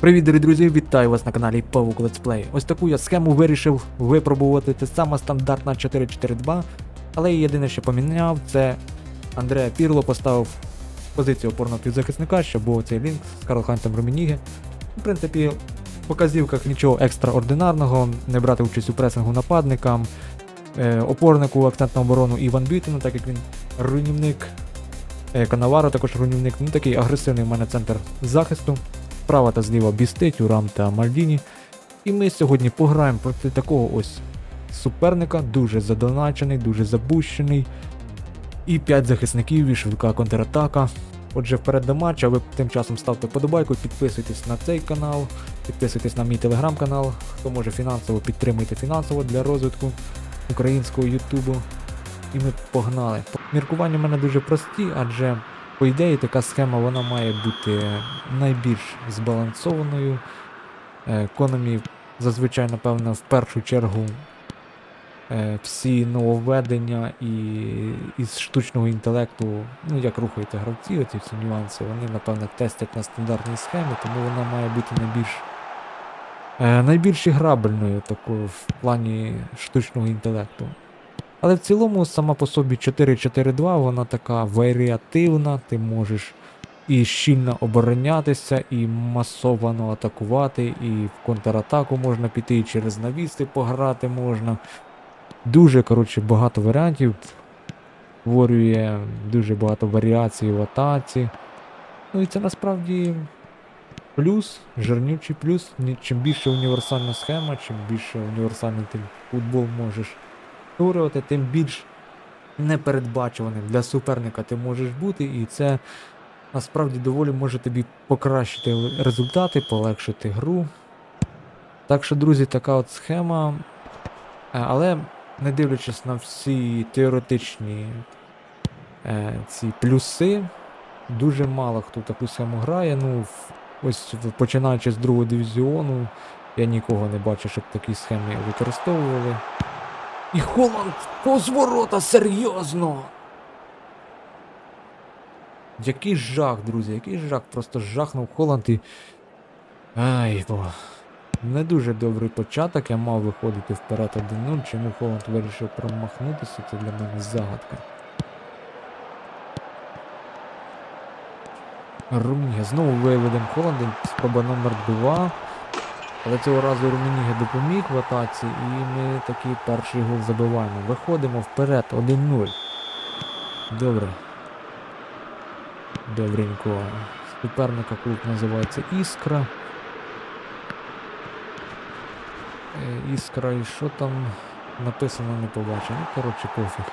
Привіт, дорогі друзі! Вітаю вас на каналі Павук Летсплей. Ось таку я схему вирішив випробувати. Це сама стандартна 4-4-2, але єдине, що поміняв, це Андреа Пірло поставив позицію опорного півзахисника, щоб був цей лінк з Карлхантом Ромініги. В принципі, в показівках нічого екстраординарного, не брати участь у пресингу нападникам, е, опорнику акцент на оборону Іван Бютіну, так як він руйнівник. Е, Канаваро також руйнівник, ну такий агресивний в мене центр захисту. Справа та зліва Бісти, Тюрам та Мальдіні. І ми сьогодні пограємо проти такого ось суперника, дуже задоначений, дуже забущений. І 5 захисників і швидка контратака. Отже, вперед до матчу, а ви тим часом ставте подобайку, підписуйтесь на цей канал, підписуйтесь на мій телеграм-канал. Хто може фінансово, підтримуйте фінансово для розвитку українського Ютубу. І ми погнали. Міркування в мене дуже прості, адже по ідеї, така схема вона має бути найбільш збалансованою. Е, Кономі зазвичай, напевно, в першу чергу е, всі нововведення і із штучного інтелекту, ну як рухаються гравці, оці всі нюанси, вони, напевно, тестять на стандартній схемі, тому вона має бути найбільш, е, найбільш іграбельною такою в плані штучного інтелекту. Але в цілому сама по собі 4-4-2, вона така варіативна, ти можеш і щільно оборонятися, і масовано атакувати, і в контратаку можна піти, і через навіси пограти можна. Дуже, коротше, багато варіантів. Створює дуже багато варіацій в атаці. Ну і це насправді плюс, жирнючий плюс. Чим більше універсальна схема, чим більше універсальний ти футбол можеш створювати, тим більш непередбачуваним для суперника ти можеш бути, і це насправді доволі може тобі покращити результати, полегшити гру. Так що, друзі, така от схема. Е, Але не дивлячись на всі теоретичні е, ці плюси, дуже мало хто таку схему грає. Ну, ось починаючи з другого дивізіону, я нікого не бачу, щоб такі схеми використовували. І Холланд позворота, серйозно! Який жах, друзі, який жах, просто жахнув Холланд і. Ай, бо. Не дуже добрий початок, я мав виходити вперед 1-0. Чому Холланд вирішив промахнутися, це для мене загадка. Румініга. Знову виведемо Холланда, спроба номер 2. Але цього разу Румініга допоміг в атаці, і ми такий перший гол забиваємо. Виходимо вперед 1-0. Добре. Добренько. Суперника клуб називається Іскра. Е, Іскра і що там написано не побачив. Ну, коротше, пофіг.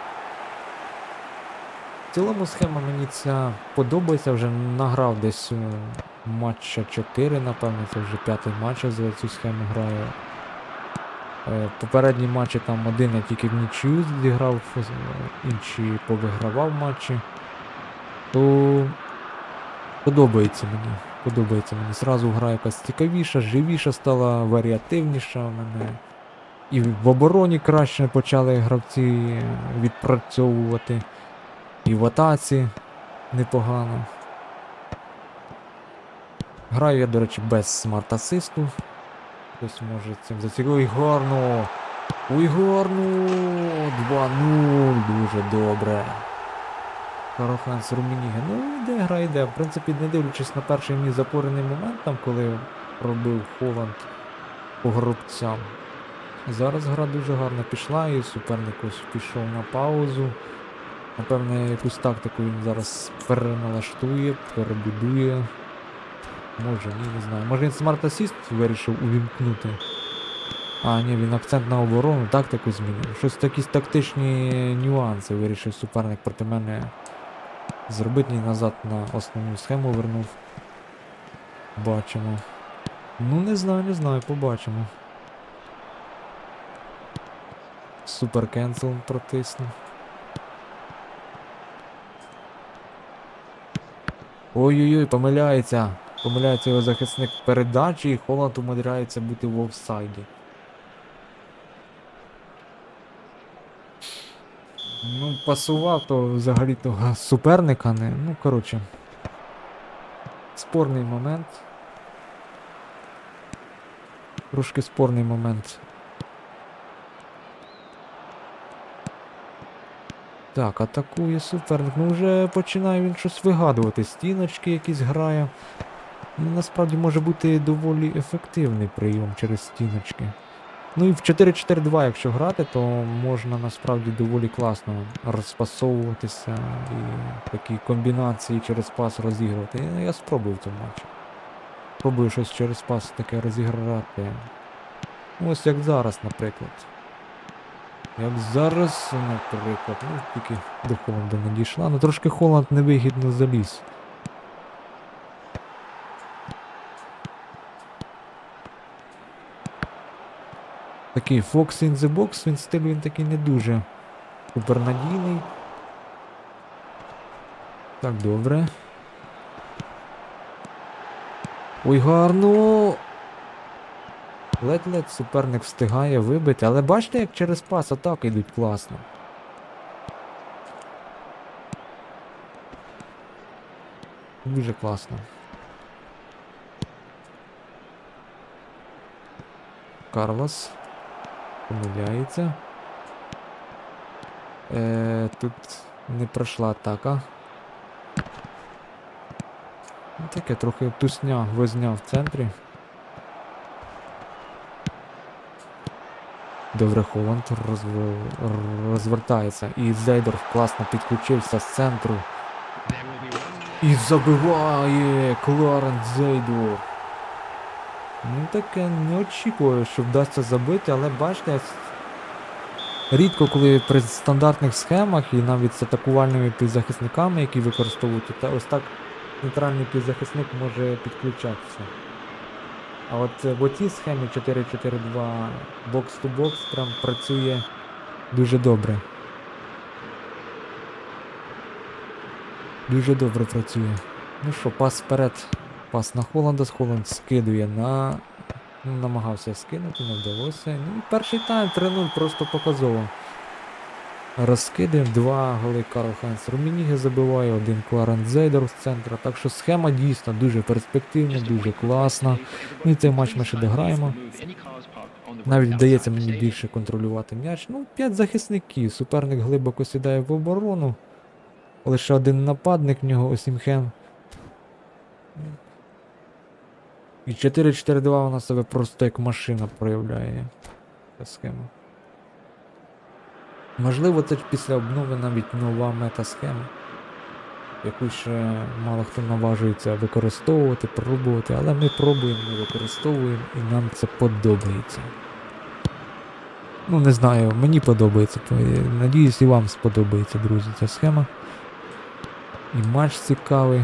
В цілому схема мені ця подобається, вже награв десь е, матча 4, напевно, це вже п'ятий матч за цю схему граю. Е, Попередні матчі там один я тільки в нічию зіграв, е, інші повигравав матчі. То подобається мені. Подобається мені. Зразу гра якась цікавіша, живіша стала, варіативніша в мене. І в обороні краще почали гравці відпрацьовувати. І в атаці непогано. Граю я, до речі, без смарт-асисту. Хтось може цим зацікавити. Ой, гарно! Ой, 2-0, дуже добре. Кароханс Румініги. Ну, йде, гра йде. В принципі, не дивлячись на перший мій запорений момент, там, коли робив Холланд по горобцям. Зараз гра дуже гарно пішла, і суперник ось пішов на паузу. Напевне, якусь тактику він зараз переналаштує, перебудує. Може, ні, не знаю. Може він смарт асіст вирішив увімкнути. А, ні, він акцент на оборону, тактику змінив. Щось якісь тактичні нюанси вирішив суперник проти мене зробити назад на основну схему вернув. Бачимо. Ну не знаю, не знаю, побачимо. Супер кенсел протиснув. Ой-ой-ой, помиляється. Помиляється його захисник передачі, і Холланд умудряється бути в офсайді. Ну, пасував то взагалі того суперника не. Ну, коротше. Спорний момент. Трошки спорний момент. Так, атакує суперник. Ну вже починає він щось вигадувати. Стіночки якісь грає. Ну, насправді може бути доволі ефективний прийом через стіночки. Ну і в 4-4-2, якщо грати, то можна насправді доволі класно розпасовуватися і такі комбінації через пас розігрувати. Я, я спробую в цьому матчі. Спробую щось через пас таке розіграти. Ну, Ось як зараз, наприклад. Як зараз, наприклад, ну тільки до Холланда не дійшла. Ну трошки Холланд невигідно заліз. Такий Fox in the box, він стиль він такий не дуже супернадійний. Так, добре. Ой, гарно. Ледь-ледь суперник встигає вибити, але бачите, як через пас атаки йдуть класно. Дуже класно. Карлос. Помиляється. Е, тут не пройшла атака. Ну, Таке трохи тусня, возня в центрі. Добре, Холланд розв... розвертається. І Зейдорф класно підключився з центру. І забиває Кларенс Зейдор. Ну таке не очікую, що вдасться забити, але бачите, рідко коли при стандартних схемах і навіть з атакувальними півзахисниками, які використовують, та ось так центральний півзахисник може підключатися. А от е, в отій схемі 4-4-2 бокс-то-бокс прям працює дуже добре. Дуже добре працює. Ну що, пас вперед. Пас на Холланда, Холланд скидує на. Ну, намагався скинути, не вдалося. Ну перший тайм 3-0 просто показово. Розкидаємо, два голи Карл Хайнц Румініге забиває, один Кларен Зейдер з центра. Так що схема дійсно дуже перспективна, дуже класна. Ну і цей матч ми ще дограємо. Навіть вдається мені більше контролювати м'яч. Ну, 5 захисників. Суперник глибоко сідає в оборону. Лише один нападник в нього Осімхем. І 4-4-2 вона себе просто як машина проявляє. Ця схема. Можливо, це після обнови навіть нова мета-схема, яку ще мало хто наважується використовувати, пробувати, але ми пробуємо, ми використовуємо і нам це подобається. Ну, не знаю, мені подобається. Надіюсь, і вам сподобається, друзі, ця схема. І матч цікавий.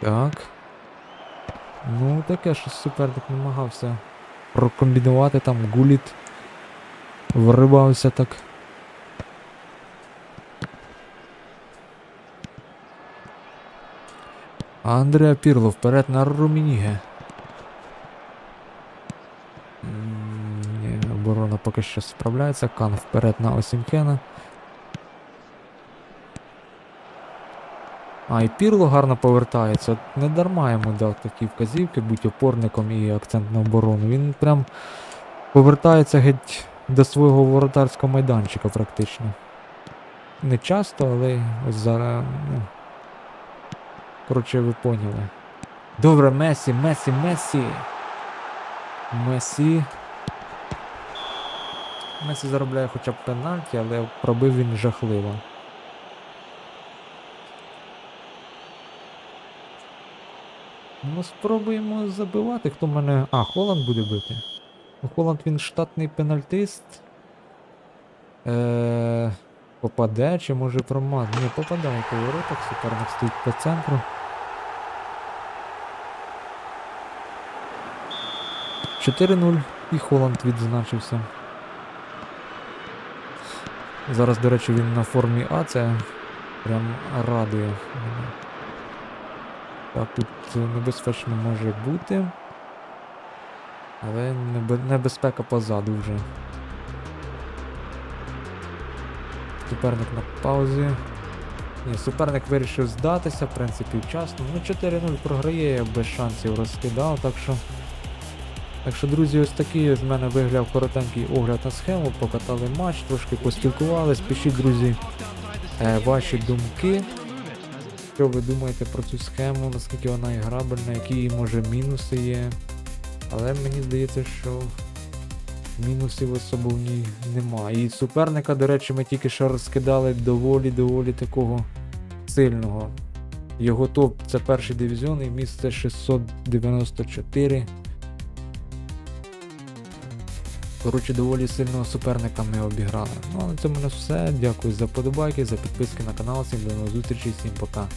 Так. Ну, таке, що суперник намагався прокомбінувати там гуліт. Виривався так. Андреа Пірло вперед на Румініге. Оборона поки що справляється. Кан вперед на Осімхена. А, і Пірло гарно повертається. Не дарма йому дав такі вказівки, будь опорником і акцент на оборону. Він прям повертається геть до свого воротарського майданчика практично. Не часто, але ось зараз. Ну, коротше, ви поняли. Добре, Месі, Месі, Месі. Месі. Месі заробляє хоча б пенальті, але пробив він жахливо. Ну, спробуємо забивати. Хто мене. А, Холланд буде бити. Ну, Холланд він штатний пенальтист. Е... Попаде чи може промаз? Ні, попадає по воротах, суперник стоїть по центру. Чотири 0 і Холланд відзначився. Зараз, до речі, він на формі А, це прям радує мене. Так, тут е, небезпечно може бути. Але небезпека позаду вже. Суперник на паузі. Ні, суперник вирішив здатися, в принципі, вчасно. Ну 4-0 програє, я без шансів розкидав, так що. Так що, друзі, ось такий з мене вигляд коротенький огляд на схему, покатали матч, трошки поспілкувались. Пишіть, друзі, е, ваші думки. Що ви думаєте про цю схему, наскільки вона грабельна, які може мінуси є. Але мені здається, що мінусів особо в ній нема. І суперника, до речі, ми тільки що розкидали доволі-доволі такого сильного. Його топ це перший дивізіон і місце 694. Коротше, доволі сильного суперника ми обіграли. Ну а на цьому у нас все. Дякую за подобайки, за підписки на канал. Всім до нових зустрічей, всім пока.